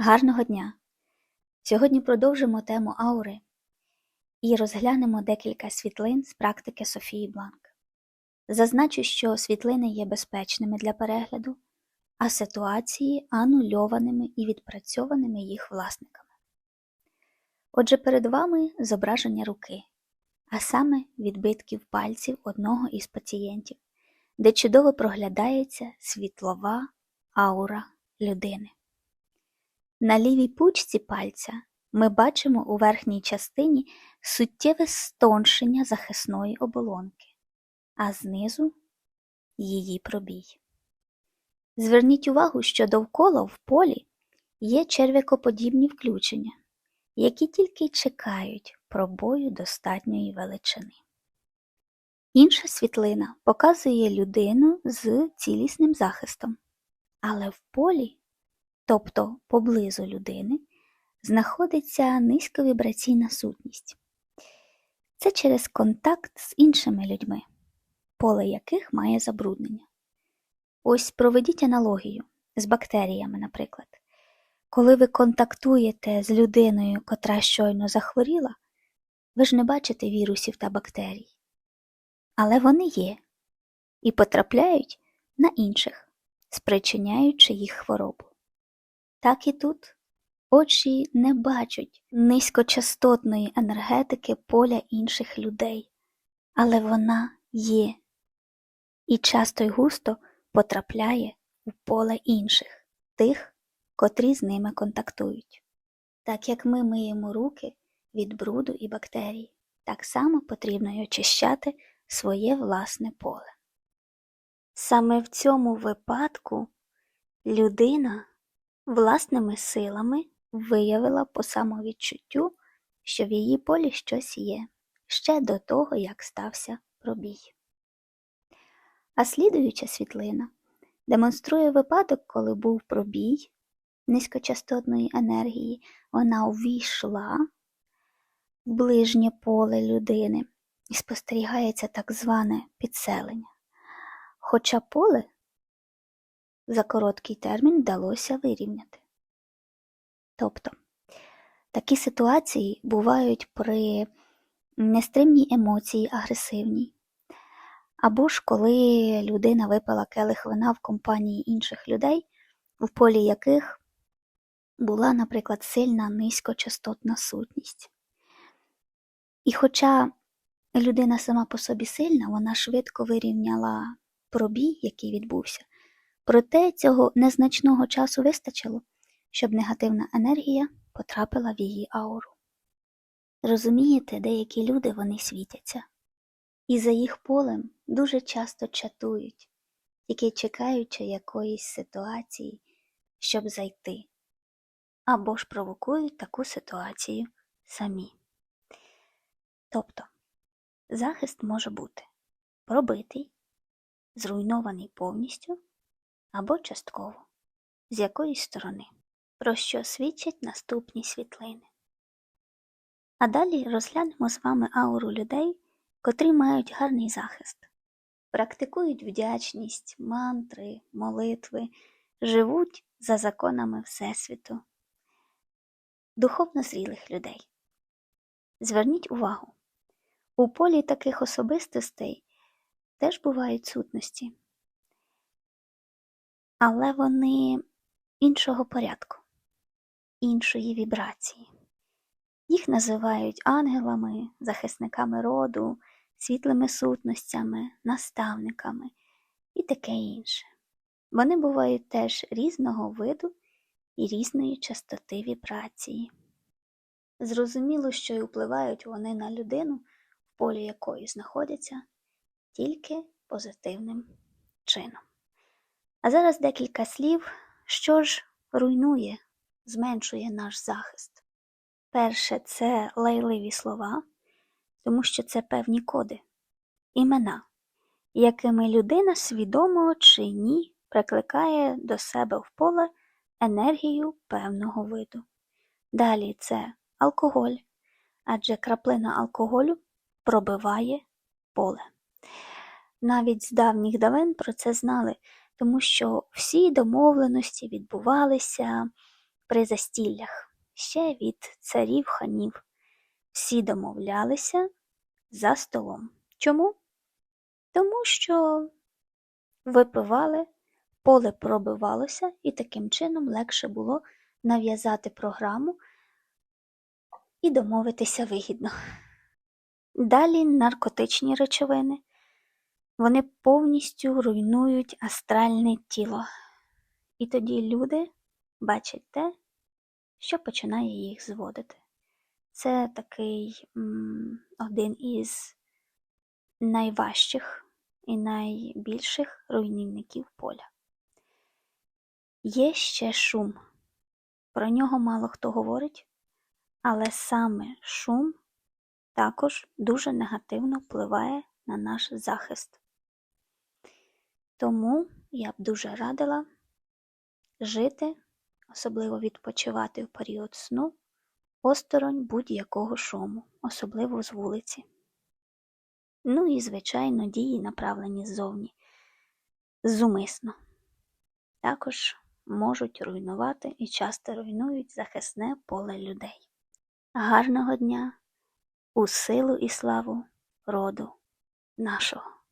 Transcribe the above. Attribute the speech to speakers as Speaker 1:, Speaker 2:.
Speaker 1: Гарного дня! Сьогодні продовжимо тему аури і розглянемо декілька світлин з практики Софії Бланк. Зазначу, що світлини є безпечними для перегляду, а ситуації анульованими і відпрацьованими їх власниками. Отже, перед вами зображення руки, а саме відбитків пальців одного із пацієнтів, де чудово проглядається світлова аура людини. На лівій пучці пальця ми бачимо у верхній частині суттєве стоншення захисної оболонки, а знизу її пробій. Зверніть увагу, що довкола в полі є черв'якоподібні включення, які тільки чекають пробою достатньої величини. Інша світлина показує людину з цілісним захистом, але в полі тобто поблизу людини, знаходиться низьковібраційна сутність. Це через контакт з іншими людьми, поле яких має забруднення. Ось проведіть аналогію з бактеріями, наприклад. Коли ви контактуєте з людиною, котра щойно захворіла, ви ж не бачите вірусів та бактерій. Але вони є і потрапляють на інших, спричиняючи їх хворобу. Так і тут очі не бачать низькочастотної енергетики поля інших людей, але вона є і часто й густо потрапляє у поле інших, тих, котрі з ними контактують. Так як ми миємо руки від бруду і бактерій, так само потрібно й очищати своє власне поле. Саме в цьому випадку людина власними силами виявила по самовідчуттю, що в її полі щось є, ще до того, як стався пробій. А слідуюча світлина демонструє випадок, коли був пробій низькочастотної енергії, вона увійшла в ближнє поле людини і спостерігається так зване підселення. Хоча поле за короткий термін вдалося вирівняти. Тобто, такі ситуації бувають при нестримній емоції агресивній, або ж коли людина випила келих вина в компанії інших людей, в полі яких була, наприклад, сильна низькочастотна сутність. І хоча людина сама по собі сильна, вона швидко вирівняла пробій, який відбувся, Проте цього незначного часу вистачило, щоб негативна енергія потрапила в її ауру. Розумієте, деякі люди вони світяться, і за їх полем дуже часто чатують, тільки чекаючи якоїсь ситуації, щоб зайти, або ж провокують таку ситуацію самі. Тобто захист може бути пробитий, зруйнований повністю або частково, з якоїсь сторони, про що свідчать наступні світлини. А далі розглянемо з вами ауру людей, котрі мають гарний захист, практикують вдячність, мантри, молитви, живуть за законами Всесвіту, духовно зрілих людей. Зверніть увагу, у полі таких особистостей теж бувають сутності але вони іншого порядку, іншої вібрації. Їх називають ангелами, захисниками роду, світлими сутностями, наставниками і таке інше. Вони бувають теж різного виду і різної частоти вібрації. Зрозуміло, що й впливають вони на людину, в полі якої знаходяться, тільки позитивним чином. А зараз декілька слів, що ж руйнує, зменшує наш захист. Перше це лайливі слова, тому що це певні коди, імена, якими людина свідомо чи ні прикликає до себе в поле енергію певного виду. Далі це алкоголь, адже краплина алкоголю пробиває поле. Навіть з давніх давен про це знали тому що всі домовленості відбувалися при застіллях, ще від царів ханів. Всі домовлялися за столом. Чому? Тому що випивали, поле пробивалося, і таким чином легше було нав'язати програму і домовитися вигідно. Далі наркотичні речовини. Вони повністю руйнують астральне тіло. І тоді люди бачать те, що починає їх зводити. Це такий один із найважчих і найбільших руйнівників поля. Є ще шум. Про нього мало хто говорить, але саме шум також дуже негативно впливає на наш захист. Тому я б дуже радила жити, особливо відпочивати в період сну, осторонь будь-якого шуму, особливо з вулиці. Ну і, звичайно, дії направлені ззовні, зумисно. Також можуть руйнувати і часто руйнують захисне поле людей. Гарного дня у силу і славу роду нашого!